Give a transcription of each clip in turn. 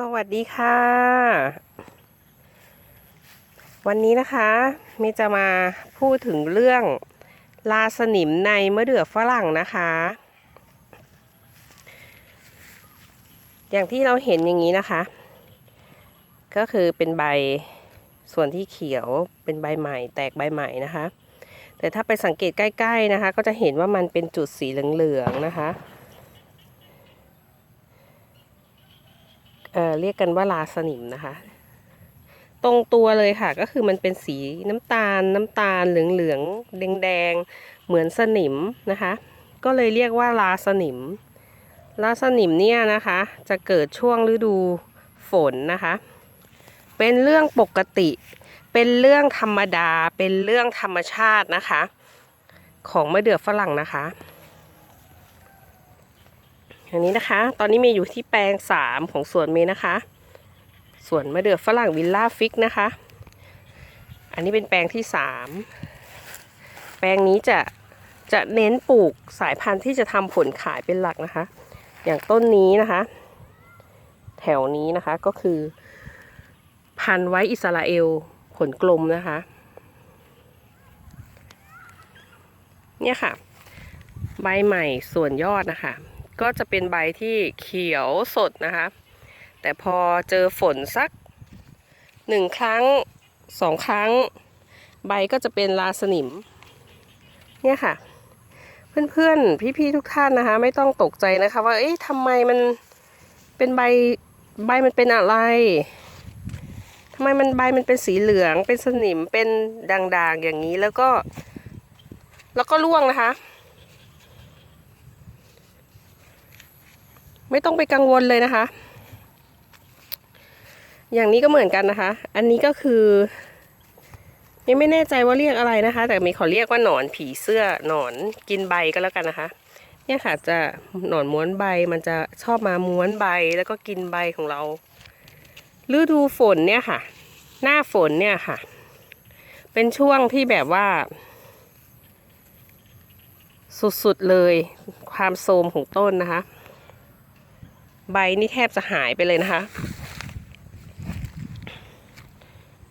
สวัสดีค่ะ วันนี้นะคะเมย์จะมาพูดถึงเรื่องลาสนิมในมะเดื่อฝรั่งนะคะ อย่างที่เราเห็นอย่างนี้นะคะ ก็คือเป็นใบส่วนที่เขียวเป็นใบใหม่ แตกใบใหม่นะคะ แต่ถ้าไปสังเกตใกล้ ๆนะคะ ก็จะเห็นว่ามันเป็นจุดสีเหลืองๆนะคะ เอ่อเรียกกันว่าลาสนิมนะคะ ตรงตัวเลยค่ะก็คือมันเป็นสีน้ำตาลน้ำตาลเหลืองเหลืองแดงแดงเหมือนสนิมนะคะ ก็เลยเรียกว่าลาสนิม ลาสนิมเนี่ยนะคะ จะเกิดช่วงฤดูฝนนะคะ เป็นเรื่องปกติ เป็นเรื่องธรรมดา เป็นเรื่องธรรมชาตินะคะ ของมะเดื่อฝรั่งนะคะ อันนี้นะคะ ตอนนี้เมย์อยู่ที่แปลงสามของสวนเมย์นะคะ สวนมะเดื่อฝรั่งวิลล่าฟิกนะคะ อันนี้เป็นแปลงที่สามแปลงนี้จะจะเน้นปลูกสายพันธุ์ที่จะทำผลขายเป็นหลักนะคะ อย่างต้นนี้นะคะ แถวนี้นะคะก็คือ พันธุ์ไว้อิสราเอลผลกลมนะคะ เนี่ยค่ะ ใบใหม่ส่วนยอดนะคะ ก็จะเป็นใบที่เขียวสดนะคะ แต่พอเจอฝนสักหนึ่งครั้งสองครั้ง ใบก็จะเป็นลาสนิม เนี่ยค่ะ เพื่อนๆ พี่ๆ ทุกท่านนะคะ ไม่ต้องตกใจนะคะ ว่า เอ๊ะทำไมมันเป็นใบใบมันเป็นอะไรทำไมมันใบมันเป็นสีเหลือง เป็นสนิมเป็นด่างๆอย่างนี้แล้วก็ แล้วก็ร่วงนะคะ ไม่ต้องไปกังวลเลยนะคะ อย่างนี้ก็เหมือนกันนะคะ อันนี้ก็คือยังไม่แน่ใจว่าเรียกอะไรนะคะ แต่มีขอเรียกว่าหนอนผีเสื้อหนอนกินใบก็แล้วกันนะคะ เนี่ยค่ะจะหนอนม้วนใบมันจะชอบมาม้วนใบแล้วก็กินใบของเราฤดูฝนเนี่ยค่ะ หน้าฝนเนี่ยค่ะ เป็นช่วงที่แบบว่า สุดๆเลยความโทมของต้นนะคะ ใบนี่แทบจะหายไปเลยนะคะ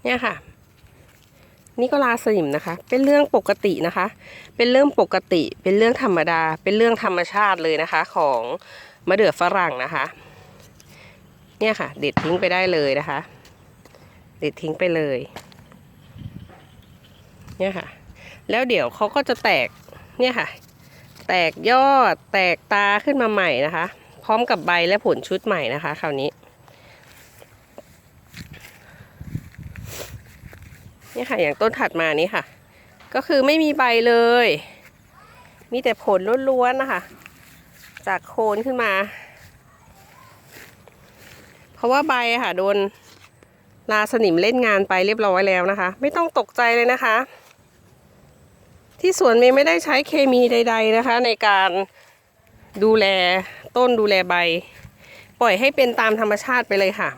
เนี่ยค่ะ นี่ก็ลาสนิมนะคะ เป็นเรื่องปกตินะคะ เป็นเรื่องปกติ เป็นเรื่องธรรมดา เป็นเรื่องธรรมชาติเลยนะคะ ของมะเดื่อฝรั่งนะคะ เนี่ยค่ะ เด็ดทิ้งไปได้เลยนะคะ เด็ดทิ้งไปเลย เนี่ยค่ะ แล้วเดี๋ยวเขาก็จะแตก เนี่ยค่ะ แตกยอด แตกตาขึ้นมาใหม่นะคะ พร้อมกับใบและผลชุดใหม่นะคะ คราวนี้นี่ค่ะ อย่างต้นถัดมานี้ค่ะ ก็คือไม่มีใบเลย มีแต่ผลล้วนๆนะคะ จากโคนขึ้นมา เพราะว่าใบค่ะโดนลาสนิมเล่นงานไปเรียบร้อยแล้วนะคะ ไม่ต้องตกใจเลยนะคะ ที่สวนเมย์ไม่ได้ใช้เคมีใด ๆนะคะ ในการ ดูแลต้นดูแลใบ ปล่อยให้เป็นตามธรรมชาติไปเลยค่ะ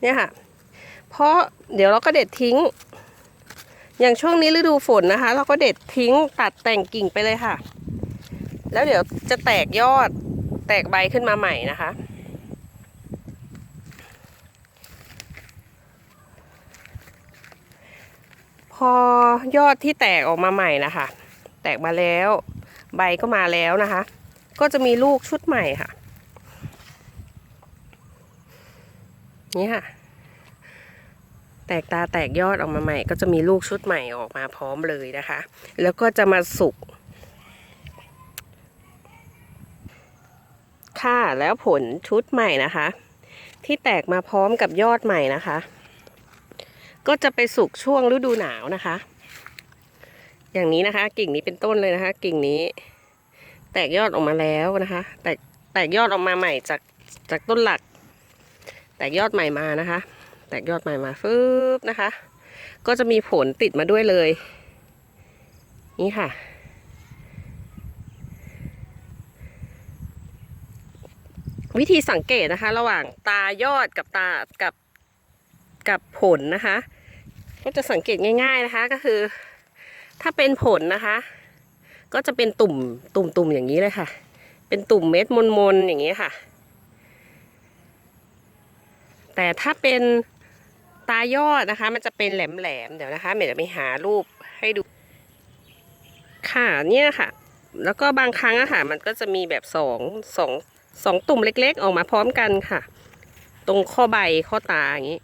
เนี่ยค่ะ เพราะเดี๋ยวเราก็เด็ดทิ้ง อย่างช่วงนี้ฤดูฝนนะคะ เราก็เด็ดทิ้งตัดแต่งกิ่งไปเลยค่ะ แล้วเดี๋ยวจะแตกยอดแตกใบขึ้นมาใหม่นะคะพอยอดที่แตกออกมาใหม่นะคะ แตกมาแล้ว ใบก็มาแล้วนะคะ ก็จะมีลูกชุดใหม่ค่ะ นี่ค่ะ แตกตาแตกยอดออกมาใหม่ ก็จะมีลูกชุดใหม่ออกมาพร้อมเลยนะคะ แล้วก็จะมาสุกค่ะแล้วผลชุดใหม่นะคะ ที่แตกมาพร้อมกับยอดใหม่นะคะ ก็จะไปสุกช่วงฤดูหนาวนะคะ อย่างนี้นะคะ กิ่งนี้เป็นต้นเลยนะคะ กิ่งนี้ แตกยอดออกมาแล้วนะคะ แตกแตกยอดออกมาใหม่จากจากต้นหลัก แตกยอดใหม่มานะคะ แตกยอดใหม่มาฟึบนะคะ ก็จะมีผลติดมาด้วยเลย นี่ค่ะ วิธีสังเกตนะคะ ระหว่างตายอดกับตากับกับผลนะคะ ก็จะสังเกตง่าย ๆนะคะก็คือ ถ้าเป็นผลนะคะ ก็จะเป็นตุ่มตุ่มตุ่มอย่างนี้เลยค่ะ เป็นตุ่มเม็ดมนๆอย่างนี้ค่ะ แต่ถ้าเป็นตายอดนะคะ มันจะเป็นแหลมๆเดี๋ยวนะคะเมย์จะไปหารูปให้ดู ค่ะเนี่ยค่ะ แล้วก็บางครั้งอะค่ะ มันก็จะมีแบบสองสองสองตุ่มเล็ก ๆ ออกมาพร้อมกันค่ะ ตรงข้อใบข้อตาอย่างนี้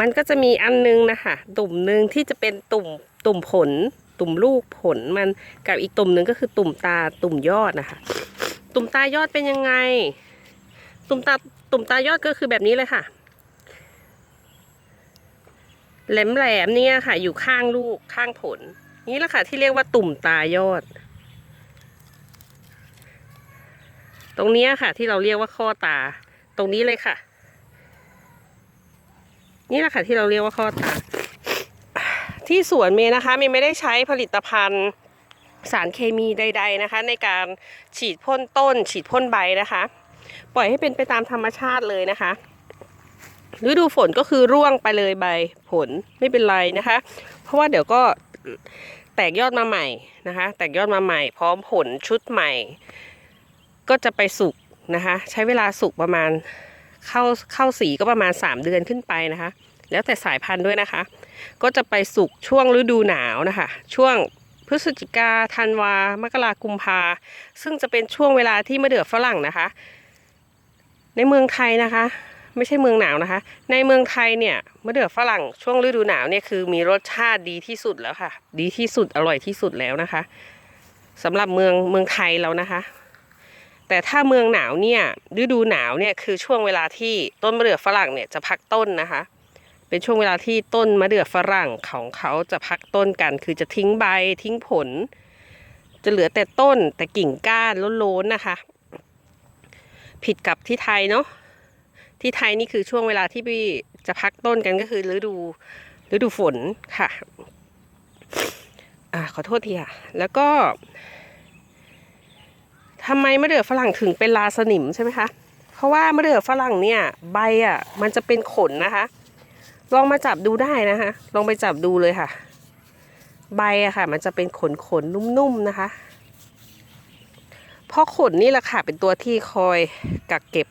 มันก็จะมีอันนึงนะคะตุ่มหนึ่งที่จะเป็นตุ่ม ตุ่มผล ตุ่มลูกผลมันกับอีกตุ่มหนึ่งก็คือตุ่มตาตุ่มยอดนะคะ ตุ่มตายอดเป็นยังไง ตุ่มตาตุ่มตายอดก็คือแบบนี้เลยค่ะ แหลมแหลมเนี่ยค่ะ อยู่ข้างลูกข้างผล นี่แหละค่ะ ที่เรียกว่าตุ่มตายอด ตรงนี้ค่ะ ที่เราเรียกว่าข้อตา ตรงนี้เลยค่ะ นี่แหละค่ะ ที่เราเรียกว่าข้อตา ที่สวนเมย์นะคะเมย์ไม่ได้ใช้ผลิตภัณฑ์สารเคมีใด ๆนะคะ ในการฉีดพ่นต้น ฉีดพ่นใบนะคะ ปล่อยให้เป็นไปตามธรรมชาติเลยนะคะฤดูฝนก็คือร่วงไปเลยใบผลไม่เป็นไรนะคะ เพราะว่าเดี๋ยวก็แตกยอดมาใหม่นะคะ แตกยอดมาใหม่ พร้อมผลชุดใหม่ ก็จะไปสุกนะคะ ใช้เวลาสุกประมาณเข้าเข้าสีก็ประมาณ 3 เดือนขึ้นไปนะคะ แล้วแต่สายพันธุ์ด้วยนะคะ ก็จะไปสุกช่วงฤดูหนาวนะคะ ช่วงพฤศจิกาธันวา มกรากุมภา ซึ่งจะเป็นช่วงเวลาที่มะเดื่อฝรั่งนะคะ ในเมืองไทยนะคะ ไม่ใช่เมืองหนาวนะคะ ในเมืองไทยเนี่ยมะเดื่อฝรั่งช่วงฤดูหนาวเนี่ยคือมีรสชาติดีที่สุดแล้วค่ะ ดีที่สุดอร่อยที่สุดแล้วนะคะสำหรับเมืองเมืองไทยเรานะคะ แต่ถ้าเมืองหนาวเนี่ยฤดูหนาวเนี่ยคือช่วงเวลาที่ต้นมะเดื่อฝรั่งเนี่ยจะพักต้นนะคะ เป็นช่วงเวลาที่ต้นมะเดื่อฝรั่งของเขาจะพักต้นกัน คือจะทิ้งใบทิ้งผล จะเหลือแต่ต้นแต่กิ่งก้านโล้นๆนะคะ ผิดกับที่ไทยเนาะที่ไทยนี่คือช่วงเวลาที่พี่จะพักต้นกันก็คือฤดูฤดูฝนค่ะอ่าขอโทษทีค่ะ แล้วก็ทำไมมะเดื่อฝรั่งถึงเป็นลาสนิมใช่ไหมคะ เพราะว่ามะเดื่อฝรั่งเนี่ยใบอะมันจะเป็นขนนะคะ ลองมาจับดูได้นะคะ ลองไปจับดูเลยค่ะ ใบอะค่ะ มันจะเป็นขนขนนุ่มๆนะคะ เพราะขนนี่แหละค่ะ เป็นตัวที่คอยกักเก็บ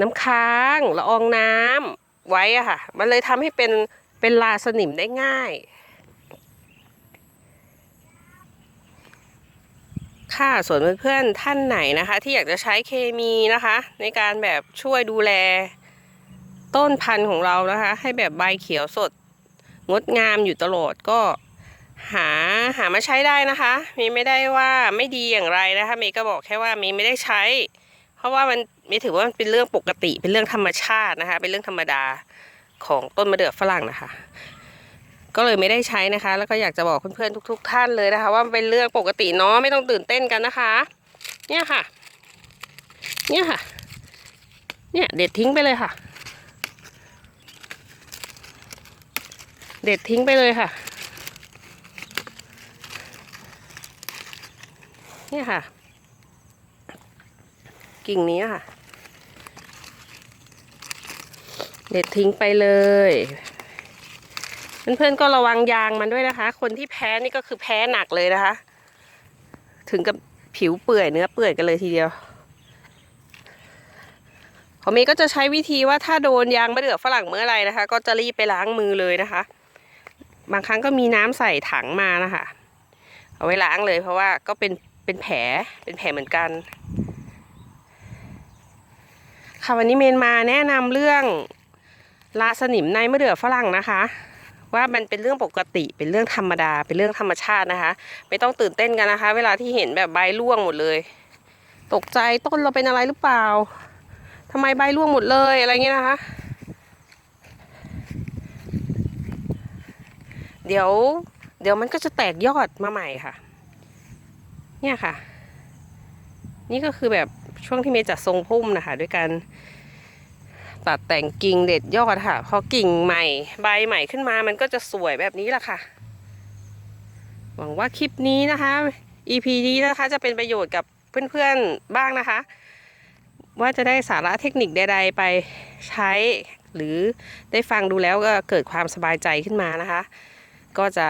น้ำค้างละอองน้ำไว้อะค่ะ มันเลยทำให้เป็นเป็นลาสนิมได้ง่าย ค่ะส่วนเพื่อนๆท่านไหนนะคะ ที่อยากจะใช้เคมีนะคะ ในการแบบช่วยดูแล ต้นพันธุ์ของเรานะคะ ให้แบบใบเขียวสด งดงามอยู่ตลอดก็หาหามาใช้ได้นะคะเมย์ไม่ได้ว่าไม่ดีอย่างไรนะคะเมย์ก็บอกแค่ว่าเมย์ไม่ได้ใช้ เพราะว่ามันเมย์ถือว่ามันเป็นเรื่องปกติเป็นเรื่องธรรมชาตินะคะ เป็นเรื่องธรรมดาของต้นมะเดื่อฝรั่งนะคะ ก็เลยไม่ได้ใช้นะคะ แล้วก็อยากจะบอกเพื่อนๆทุก ๆ ท่านเลยนะคะ ว่ามันเป็นเรื่องปกติเนาะไม่ต้องตื่นเต้นกันนะคะ เนี่ยค่ะ เนี่ยค่ะ เนี่ยเด็ดทิ้งไปเลยค่ะ เด็ดทิ้งไปเลยค่ะ นี่ค่ะ กิ่งนี้ค่ะ เด็ดทิ้งไปเลย เพื่อนๆก็ระวังยางมันด้วยนะคะ คนที่แพ้นี่ก็คือแพ้หนักเลยนะคะ ถึงกับผิวเปื่อยเนื้อเปื่อยกันเลยทีเดียวของเมย์ก็จะใช้วิธีว่าถ้าโดนยางมะเดื่อฝรั่งเมื่อไหรนะคะ ก็จะรีบไปล้างมือเลยนะคะ บางครั้งก็มีน้ำใส่ถังมานะคะ เอาไว้ล้างเลยเพราะว่าก็เป็นเป็นแผลเป็นแผลเหมือนกัน ค่ะวันนี้เมนมาแนะนำเรื่องลาสนิมในมะเดื่อฝรั่งนะคะ ว่ามันเป็นเรื่องปกติเป็นเรื่องธรรมดาเป็นเรื่องธรรมชาตินะคะ ไม่ต้องตื่นเต้นกันนะคะ เวลาที่เห็นแบบใบร่วงหมดเลย ตกใจต้นเราเป็นอะไรหรือเปล่าทำไมใบร่วงหมดเลยอะไรเงี้ยนะคะ เดี๋ยว เดี๋ยวมันก็จะแตกยอดมาใหม่ค่ะ เนี่ยค่ะ นี่ก็คือแบบช่วงที่เมย์จัดทรงพุ่มนะคะ ด้วยการตัดแต่งกิ่งเด็ดยอดค่ะ พอกิ่งใหม่ใบใหม่ขึ้นมา มันก็จะสวยแบบนี้แหละค่ะ หวังว่าคลิปนี้นะคะ EP นี้นะคะจะเป็นประโยชน์กับเพื่อนๆบ้างนะคะ ว่าจะได้สาระเทคนิคใดๆไปใช้ หรือได้ฟังดูแล้วก็เกิดความสบายใจขึ้นมานะคะ ก็จะ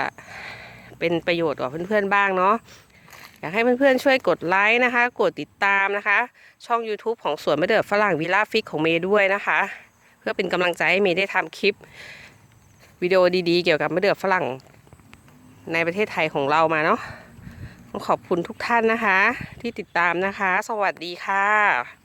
เป็นประโยชน์กับเพื่อนๆบ้างเนาะอยากให้เพื่อนๆช่วยกดไลค์นะคะ กดติดตามนะคะ ช่อง YouTube ของสวนมะเดื่อฝรั่งวิลล่าฟิกของเมย์ด้วยนะคะ เพื่อเป็นกำลังใจให้เมย์ได้ทำคลิปวิดีโอดีๆ เกี่ยวกับมะเดื่อฝรั่งในประเทศไทยของเรามาเนาะต้องขอบคุณทุกท่านนะคะ ที่ติดตามนะคะ สวัสดีค่ะ